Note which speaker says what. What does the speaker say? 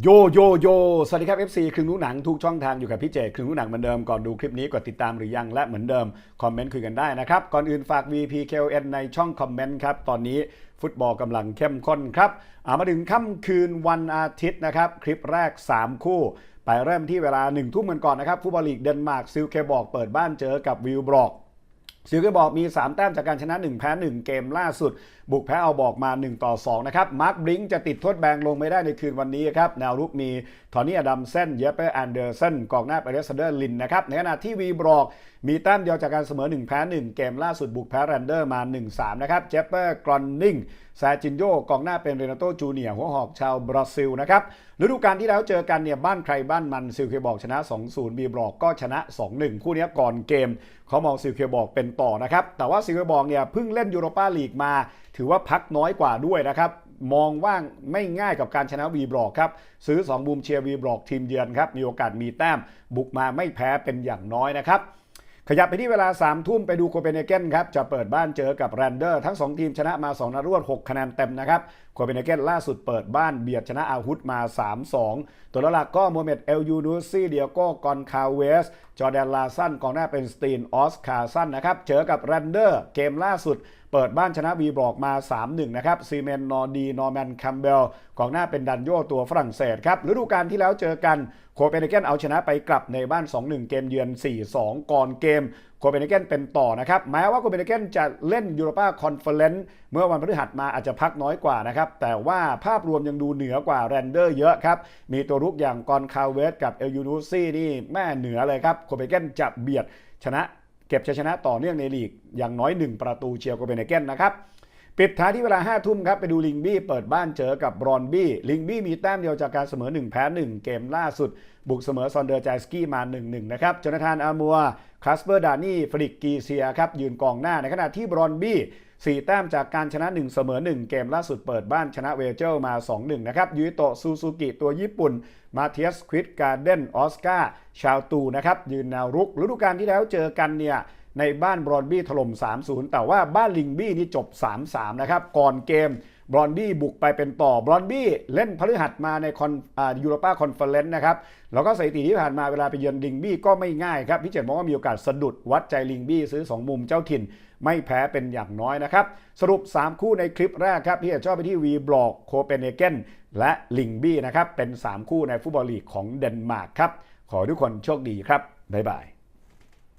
Speaker 1: โยโยโย สวัสดีครับ FC ครึ่งรู้หนังทุกช่องทางอยู่กับพี่เจครึ่งรู้หนังเหมือนเดิม ก่อนดูคลิปนี้กดติดตามหรือยังและเหมือนเดิม คอมเมนต์คุยกันได้นะครับ ก่อนอื่นฝาก VPKN ในช่องคอมเมนต์ครับ ตอนนี้ฟุตบอลกำลังเข้มข้นครับามาถึงค่ำคืนวันอาทิตย์นะครับ คลิปแรก 3 คู่ ไปเริ่มที่เวลา1ทุ่มกันก่อนนะครับฟุตบอลลีกเดนมาร์กซิลเคบอกเปิดบ้านเจอกับวิลบรอก ซิลเกบอกมี 3 แต้มจากการชนะ 1 แพ้ 1 เกมล่าสุด บุกแพ้เอาบอกมา 1 ต่อ 2 นะครับ มาร์คบริงจะติดโทษแบนลงไม่ได้ในคืนวันนี้ครับ แนวรุกมีทอนนี่อดัมเซนเยเปอร์แอนเดอร์สันกองหน้าเปเรสเดอร์ลินนะครับ ในขณะที่วีบรอกมีแต้มเดียวจากการเสมอ 1 แพ้ 1 เกมล่าสุดบุกแพ้แรนเดอร์มา 1-3 นะครับเจเปอร์กรอนนิงแซจินโยกองหน้าเป็นเรนโตจูเนียหัวหอกชาวบราซิลนะครับฤดูกาลที่แล้วเจอกันเนี่ยบ้านใครบ้านมันซิลเคบอกชนะ 2-0บีบรอกก็ชนะ 2-1 คู่นี้ก่อนเกมเขามองซิลเคบอกเป็นต่อนะครับ แต่ว่าซิลเคบอกเนี่ยเพิ่งเล่นยูโรปาลีกมา ถือว่าพักน้อยกว่าด้วยนะครับ มองว่าไม่ง่ายกับการชนะวีบล็อกครับ ซื้อ 2 บูมเชียร์วีบล็อกทีมเยือนครับ มีโอกาสมีแต้ม บุกมาไม่แพ้เป็นอย่างน้อยนะครับ ขยับไปที่เวลา3ทุ่มไปดูโคเปนเฮเกนครับจะเปิดบ้านเจอกับแรนเดอร์ ทั้ง 2 ทีมชนะมา 2นัดรวด 6 คะแนนเต็มนะครับโคเปนเฮเกนล่าสุดเปิดบ้านเบียดชนะอาฮุดมา 3-2 ตัวหลักก็โมเมดเอลยูนูซี่เดียโกกอนคาเวส จอแดนลาซันกองหน้าเป็นสตีนออสคาซันนะครับเจอกับแรนเดอร์เกมล่าสุดเปิดบ้านชนะวีบรอกมา 3-1 นะครับซีเมนนอร์ดี นอร์แมน คัมเบลกองหน้าเป็นดันโยตัวฝรั่งเศสครับฤดูกาลที่แล้วเจอกัน เปนเฮเกนเอาชนะไปกลับในบ้าน 2-1 เกมเยือน 4-2 ก่อนเกมโคเปนเฮเกนเป็นต่อนะครับ แม้ว่าโคเปนเฮเกนจะเล่นยูโรปาคอนเฟอเรนซ์เมื่อวันพฤหัสมาอาจจะพักน้อยกว่านะครับ แต่ว่าภาพรวมยังดูเหนือกว่าแรนเดอร์เยอะครับ มีตัวรุกอย่างกอนคาเวสกับเอลยูนูซี่นี่แม่เหนือเลยครับโคเปนเฮเกนจะเบียดชนะ เก็บชัยชนะต่อเนื่องในลีกอย่างน้อย 1 ประตูเชียร์โคเปนเฮเกนนะครับ ปิดท้ายที่เวลา 5 ทุ่มครับ ไปดูลิงบี้เปิดบ้านเจอกับบรอนบี้ ลิงบี้มีแต้มเดียวจากการเสมอ 1 แพ้ 1 เกมล่าสุด บุกเสมอซอนเดอร์ใจสกี้มา 1-1 นะครับจนาธานอามัวคาสเปอร์ดานี่ฟริกกีเซียครับ ยืนกองหน้าในขณะที่บรอนบี้4แต้มจากการชนะ 1 เสมอ 1 เกมล่าสุดเปิดบ้านชนะเวเจลมา 2-1 นะครับยูโตซูซูกิตัวญี่ปุ่น มาเทียสควิดการ์เดนออสการ์ชาวตูนะครับยืนแนวรุกฤดูกาลที่แล้วเจอกันเนี่ย ในบ้านบรอนบี้ถล่ม 3-0 แต่ว่าบ้านลิงบี้นี่จบ 3-3 นะครับ ก่อนเกมบรอนบี้บุกไปเป็นต่อบรอนบี้เล่นพฤหัสมาในคอนยูโรปาคอนเฟอเรนซ์นะครับ แล้วก็สถิติที่ผ่านมาเวลาไปเยือนลิงบี้ก็ไม่ง่ายครับ พี่เจตมองว่ามีโอกาสสะดุดวัดใจลิงบี้ซื้อ 2 มุมเจ้าถิ่น ไม่แพ้เป็นอย่างน้อยนะครับ สรุป 3 คู่ในคลิปแรกครับ พี่เอกชอบไปที่วีบล็อกโคเปนเฮเกนและลิงบี้นะครับเป็น 3 คู่ในฟุตบอลลีกของเดนมาร์กครับขอทุกคนโชคดีครับบ๊ายบาย